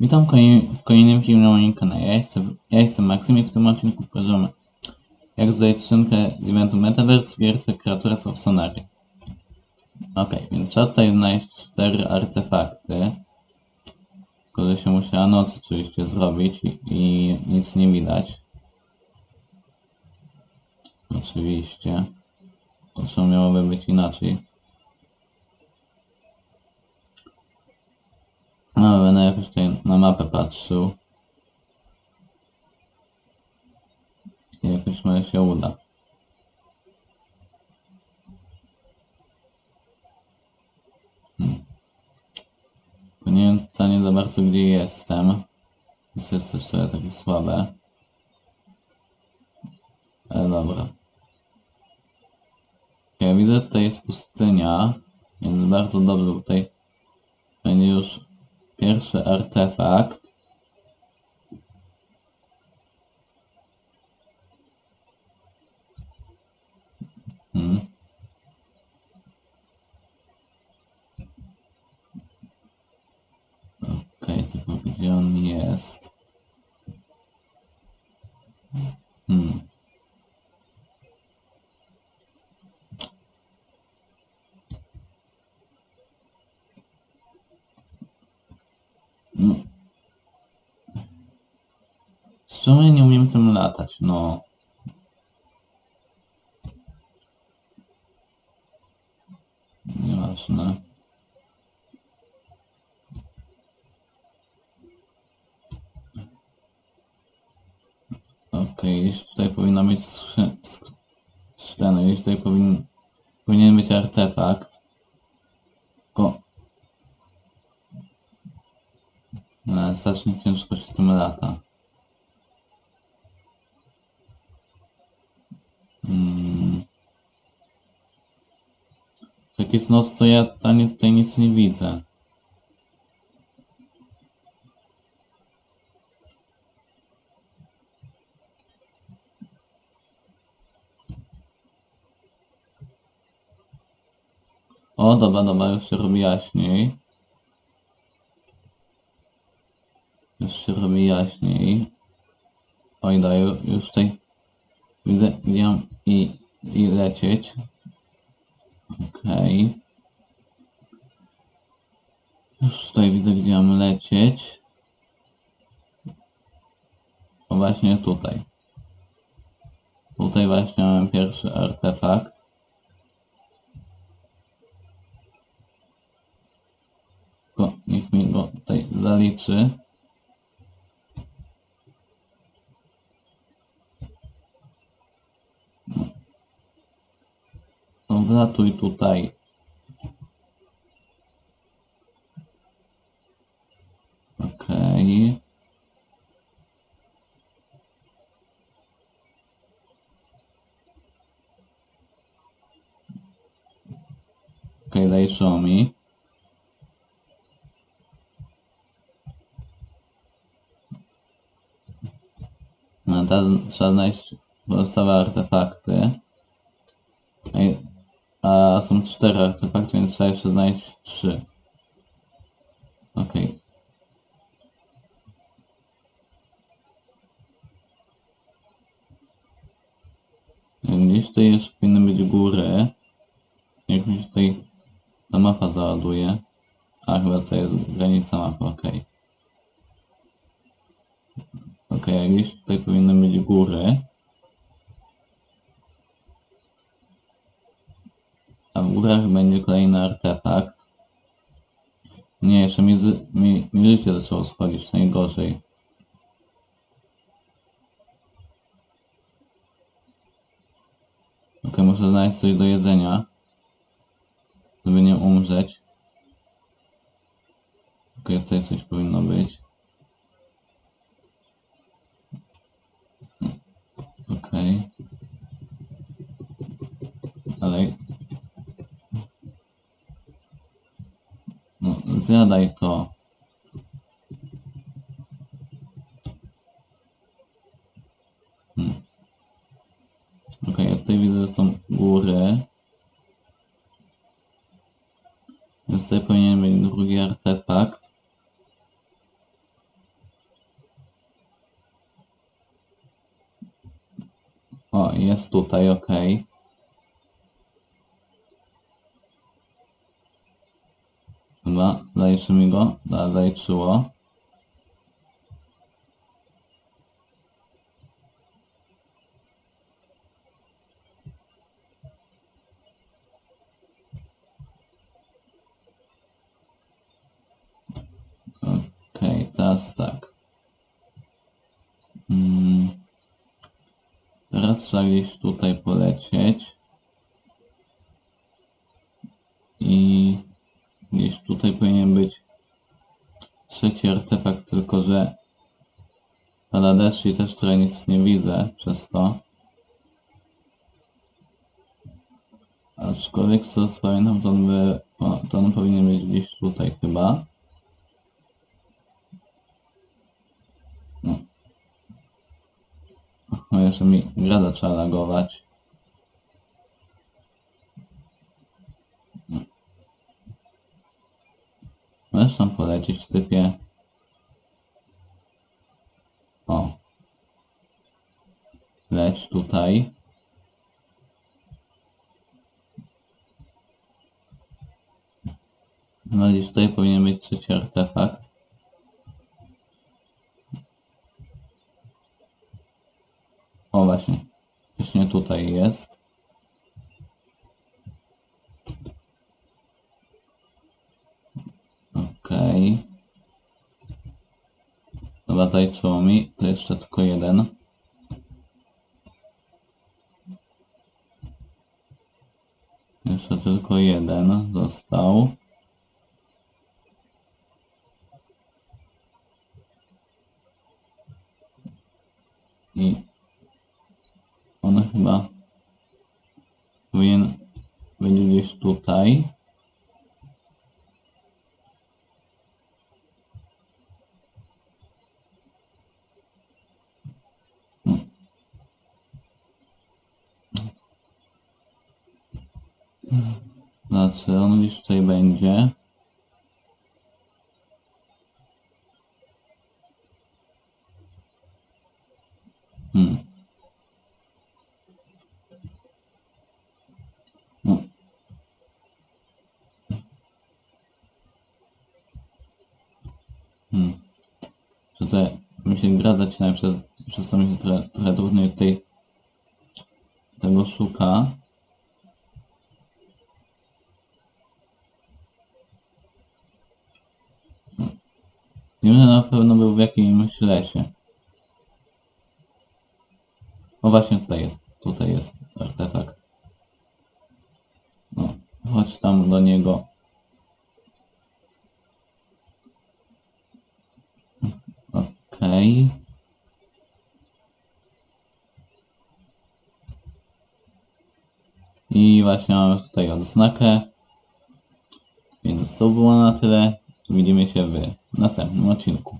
Witam w kolejnym filmie na moim kanale. Ja jestem, ja jestem Maksym i w tym odcinku pokażemy jak zdać skrzynkę z eventu Metaverse w gierce Creatures of Sonary. Ok, więc trzeba tutaj znaleźć cztery artefakty. Tylko, że się musiała noc oczywiście zrobić i, i nic nie widać. Oczywiście. To miałoby być inaczej. No, będę jakoś tutaj na mapę patrzył. I jakoś może się uda. Hmm. Nie wiem wcale za bardzo gdzie jestem. Więc jest też trochę takie słabe. Ale dobra. Ja widzę, że tutaj jest pustynia, więc bardzo dobrze tutaj pierwszy artefakt. Hmm. Okej, tylko gdzie on jest? Czemu ja nie umiem tym latać? No. Nieważne. Okej, gdzieś tutaj powinna być skrzy... sk- ściana, gdzieś tutaj powin... powinien być artefakt. Tylko... No, strasznie ciężko się tym lata. Jak jest noc, to ja tutaj nic nie widzę. O, dobra, dobra, już się robi jaśniej. Już się robi jaśniej. Oj, daj, już tutaj gdzie mam i, i lecieć. Okej. Już tutaj widzę, gdzie mam lecieć. O, właśnie tutaj. Tutaj właśnie mamy pierwszy artefakt. Niech mi go tutaj zaliczy. Wlatuj tutaj. Okej. Okej, daj show me. No, teraz trzeba znaleźć pozostałe artefakty. A są cztery artefakty, więc trzeba jeszcze znaleźć trzy. Okej. Gdzieś tutaj jeszcze powinny być góry. Jak mi się tutaj ta mapa załaduje. A chyba to jest granica mapy. Okej, a gdzieś tutaj powinny być góry. A w górach będzie kolejny artefakt. Nie, jeszcze mi, mi, mi życie zaczęło schodzić, najgorzej. Ok, muszę znaleźć coś do jedzenia. Żeby nie umrzeć. Ok, tutaj coś powinno być. Zjadaj to. Hmm. Ok, ja tutaj widzę, że są góry. Więc tutaj powinien być drugi artefakt. O, jest tutaj, ok. Chyba, zaliczy mi go? Da, zaliczyło. Okej, teraz tak. Mm. Teraz trzeba gdzieś tutaj polecieć. I gdzieś tutaj powinien być trzeci artefakt, tylko że pada deszcz i też trochę nic nie widzę przez to. Aczkolwiek z tego pamiętam, to on, by, o, to on powinien być gdzieś tutaj chyba. No. No jeszcze mi gra zaczęła lagować. Możesz tam polecieć, typie. O. Leć tutaj. No i tutaj powinien być trzeci artefakt. O właśnie. Właśnie tutaj jest. Okej. Dobra, zaliczyło mi. To jeszcze tylko jeden. Jeszcze tylko jeden został. I on chyba powinien być gdzieś tutaj. Znaczy, on gdzieś tutaj będzie. Hmm. No. Hmm. Gra zaczyna przez, przez to mi się trochę, trochę trudniej tutaj tego szuka. Wiem, że na pewno był w jakimś lesie. O właśnie tutaj jest. Tutaj jest artefakt. No, chodź tam do niego. Okej. I właśnie mamy tutaj odznakę. Więc to było na tyle. Widzimy się w następnym odcinku.